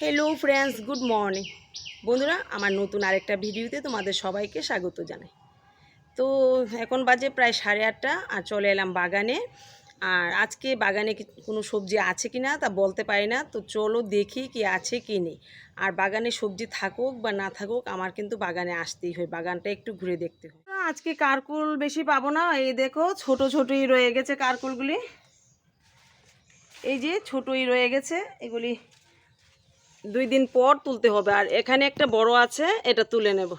Hello friends good morning বন্ধুরা, আমার নতুন আরেকটা ভিডিওতে তোমাদের সবাইকে স্বাগত জানাই। তো এখন বাজে প্রায় সাড়ে আটটা আর চলে এলাম বাগানে। আর আজকে বাগানে কোনো সবজি আছে কি না তা বলতে পারি না। তো চলো দেখি কি আছে কি নেই। আর বাগানে সবজি থাকুক বা না থাকুক, আমার কিন্তু বাগানে আসতেই হয়। বাগানটা একটু ঘুরে দেখতে হয়। আজকে কারকুল বেশি পাবো না। এই দেখো, ছোট ছোটই রয়ে গেছে কারকুলগুলি। এই যে ছোটই রয়ে গেছে, এগুলি দুই দিন পর তুলতে হবে। আর এখানে একটা বড় আছে, এটা তুলে নেব।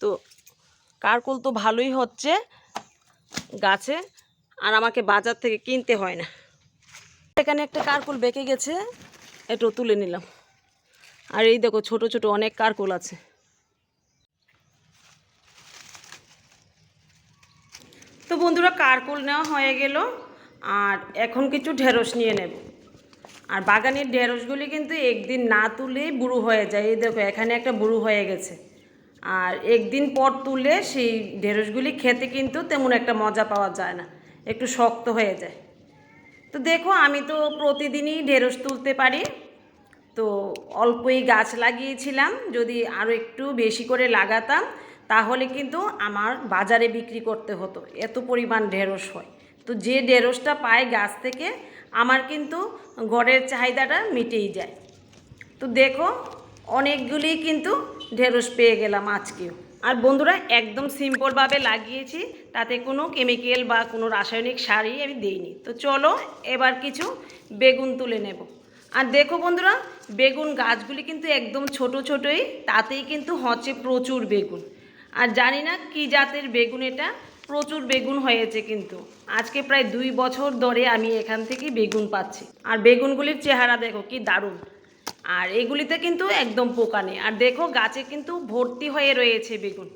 তো কারকুল তো ভালোই হচ্ছে গাছে, আর আমাকে বাজার থেকে কিনতে হয় না। এখানে একটা কারকুল বেঁকে গেছে, এটাও তুলে নিলাম। আর এই দেখো, ছোট ছোট অনেক কারকুল আছে। তো বন্ধুরা কারকুল নেওয়া হয়ে গেল, আর এখন কিছু ঢেঁড়স নিয়ে নেব। আর বাগানের ঢেঁড়সগুলি কিন্তু একদিন না তুলেই বুড়ো হয়ে যায়। এই দেখো, এখানে একটা বুড়ো হয়ে গেছে। আর একদিন পর তুলে সেই ঢেঁড়সগুলি খেতে কিন্তু তেমন একটা মজা পাওয়া যায় না, একটু শক্ত হয়ে যায়। তো দেখো, আমি তো প্রতিদিনই ঢেঁড়স তুলতে পারি। তো অল্পই গাছ লাগিয়েছিলাম, যদি আরও একটু বেশি করে লাগাতাম, তাহলে কিন্তু আমার বাজারে বিক্রি করতে হতো, এত পরিমাণ ঢেঁড়স হয়। তো যে ঢেঁড়সটা পাই গাছ থেকে আমার কিন্তু ঘরের চাহিদাটা মিটেই যায়। তো দেখো, অনেকগুলি কিন্তু ঢেঁড়স পেয়ে গেলাম আজকেও। আর বন্ধুরা, একদম সিম্পলভাবে লাগিয়েছি, তাতে কোনো কেমিক্যাল বা কোনো রাসায়নিক সারই আমি দিইনি। তো চলো, এবার কিছু বেগুন তুলে নেব। আর দেখো বন্ধুরা, বেগুন গাছগুলি কিন্তু একদম ছোট ছোটই, তাতেই কিন্তু হচ্ছে প্রচুর বেগুন। আর জানি না কী জাতের বেগুন এটা প্রচুর বেগুন হয়েছে কিন্তু। আজকে প্রায় দুই বছর ধরে আমি এখান থেকে বেগুন পাচ্ছি। আর বেগুনগুলির চেহারা দেখো কি দারুণ। আর এগুলিতে কিন্তু একদম পোকা নেই। আর দেখো গাছে কিন্তু ভর্তি হয়ে রয়েছে বেগুন।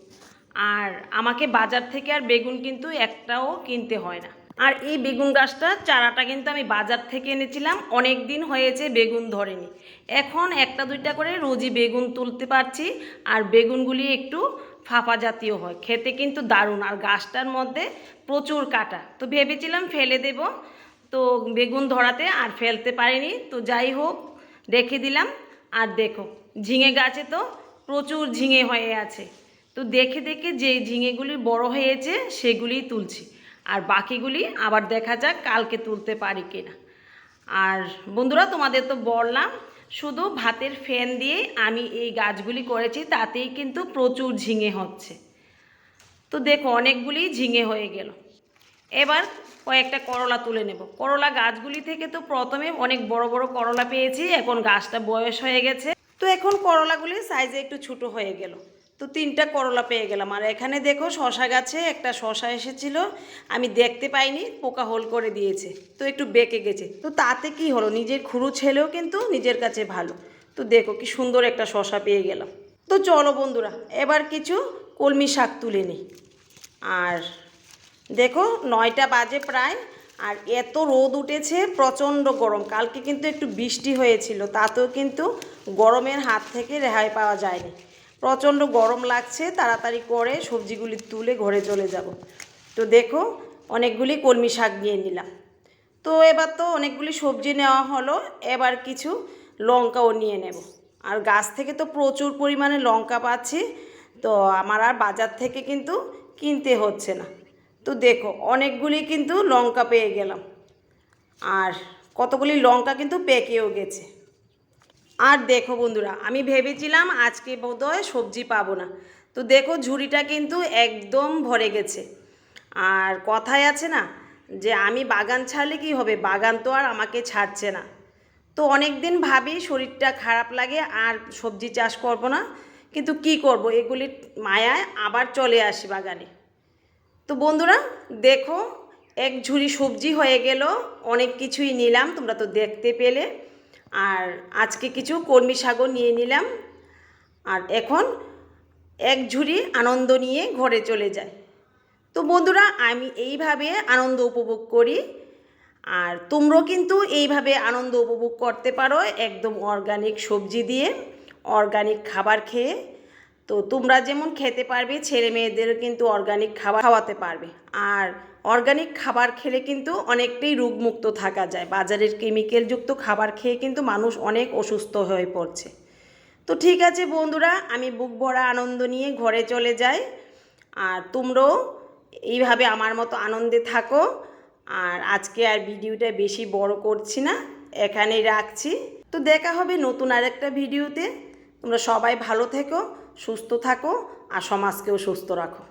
আর আমাকে বাজার থেকে আর বেগুন কিন্তু একটাও কিনতে হয় না। আর এই বেগুন গাছটা চারাটা কিন্তু আমি বাজার থেকে এনেছিলাম। অনেক দিন হয়েছে বেগুন ধরেনি। এখন একটা দুইটা করে রোজই বেগুন তুলতে পারছি। আর বেগুনগুলি একটু ফাঁপা জাতীয় হয়। খেতে কিন্তু দারুণ। আর গাছটার মধ্যে প্রচুর কাটা। তো ভেবেছিলাম ফেলে দেব। তো বেগুন ধরাতে আর ফেলতে পারিনি। তো যাই হোক, রেখে দিলাম। আর দেখো, ঝিঙে গাছে তো প্রচুর ঝিঙে হয়ে আছে। তো দেখে দেখে যে ঝিঙেগুলি বড় হয়েছে, সেগুলিই তুলছি। আর বাকিগুলি আবার দেখা যাক কালকে তুলতে পারি কিনা। আর বন্ধুরা, তোমাদের তো বললাম শুধু ভাতের ফ্যান দিয়ে আমি এই গাছগুলি করেছি, তাতেই কিন্তু প্রচুর ঝিঙে হচ্ছে। তো দেখো, অনেকগুলি ঝিঙে হয়ে গেল। এবার কয়েকটা করলা তুলে নেব। করলা গাছগুলি থেকে তো প্রথমে অনেক বড় বড় করলা পেয়েছি, এখন গাছটা বয়স হয়ে গেছে। তো এখন করলাগুলি সাইজে একটু ছোট হয়ে গেল। তো তিনটা করলা পেয়ে গেলাম। আর এখানে দেখো শশা গাছে একটা শশা এসেছিল, আমি দেখতে পাইনি, পোকা হোল করে দিয়েছে, তো একটু বেঁকে গেছে। তো তাতে কি হলো? নিজের খুরু ছেলেও কিন্তু নিজের কাছে ভালো। তো দেখো কি সুন্দর একটা শশা পেয়ে গেলাম। তো চলো বন্ধুরা, এবার কিছু কলমি শাক তুলে নিই। আর দেখো নয়টা বাজে প্রায়, আর এত রোদ উঠেছে, প্রচণ্ড গরম। কালকে কিন্তু একটু বৃষ্টি হয়েছিল, তাতেও কিন্তু গরমের হাত থেকে রেহাই পাওয়া যায়নি। প্রচণ্ড গরম লাগছে, তাড়াতাড়ি করে সবজিগুলি তুলে ঘরে চলে যাব। তো দেখো, অনেকগুলি কলমি শাক নিয়ে নিলাম। তো এবার তো অনেকগুলি সবজি নেওয়া হলো, এবার কিছু লঙ্কাও নিয়ে নেব। আর গাছ থেকে তো প্রচুর পরিমাণে লঙ্কা পাচ্ছি, তো আমার আর বাজার থেকে কিন্তু কিনতে হচ্ছে না। তো দেখো, অনেকগুলি কিন্তু লঙ্কা পেয়ে গেলাম। আর কতগুলি লঙ্কা কিন্তু পেকেও গেছে। আর দেখো বন্ধুরা, আমি ভেবেছিলাম আজকে বোধহয় সবজি পাবো না। তো দেখো ঝুড়িটা কিন্তু একদম ভরে গেছে। আর কথায় আছে না যে, আমি বাগান ছাড়লে কি হবে? বাগান তো আর আমাকে ছাড়ছে না। তো অনেক দিন ভাবি শরীরটা খারাপ লাগে, আর সবজি চাষ করব না। কিন্তু কি করব? এগুলির মায়ায় আবার চলে আসি বাগানে। তো বন্ধুরা, দেখো, এক ঝুড়ি সবজি হয়ে গেল, অনেক কিছুই নিলাম, তোমরা তো দেখতে পেলে। আর আজকে কিছু কর্মী সাগর নিয়ে নিলাম। আর এখন এক ঝুড়ি আনন্দ নিয়ে ঘরে চলে যায় তো বন্ধুরা, আমি এইভাবে আনন্দ উপভোগ করি। আর তোমরাও কিন্তু এইভাবে আনন্দ উপভোগ করতে পারো একদম অর্গানিক সবজি দিয়ে অর্গানিক খাবার খেয়ে। তো তোমরা যেমন খেতে পারবে, ছেলে মেয়েদের কিন্তু অর্গানিক খাবার খাওয়াতে পারবে। আর অর্গানিক খাবার খেলে কিন্তু অনেকটাই রোগমুক্ত থাকা যায়। বাজারের কেমিক্যালযুক্ত খাবার খেয়ে কিন্তু মানুষ অনেক অসুস্থ হয়ে পড়ছে। তো ঠিক আছে বন্ধুরা, আমি বুক ভরা আনন্দ নিয়ে ঘরে চলে যাই। আর তোমরাও এইভাবে আমার মতো আনন্দে থাকো। আর আজকে আর ভিডিওটা বেশি বড় করছি না, এখানেই রাখছি। তো দেখা হবে নতুন আরেকটা ভিডিওতে। তোমরা সবাই ভালো থেকো। সুস্থ থাকো আর সমাজকেও সুস্থ রাখো।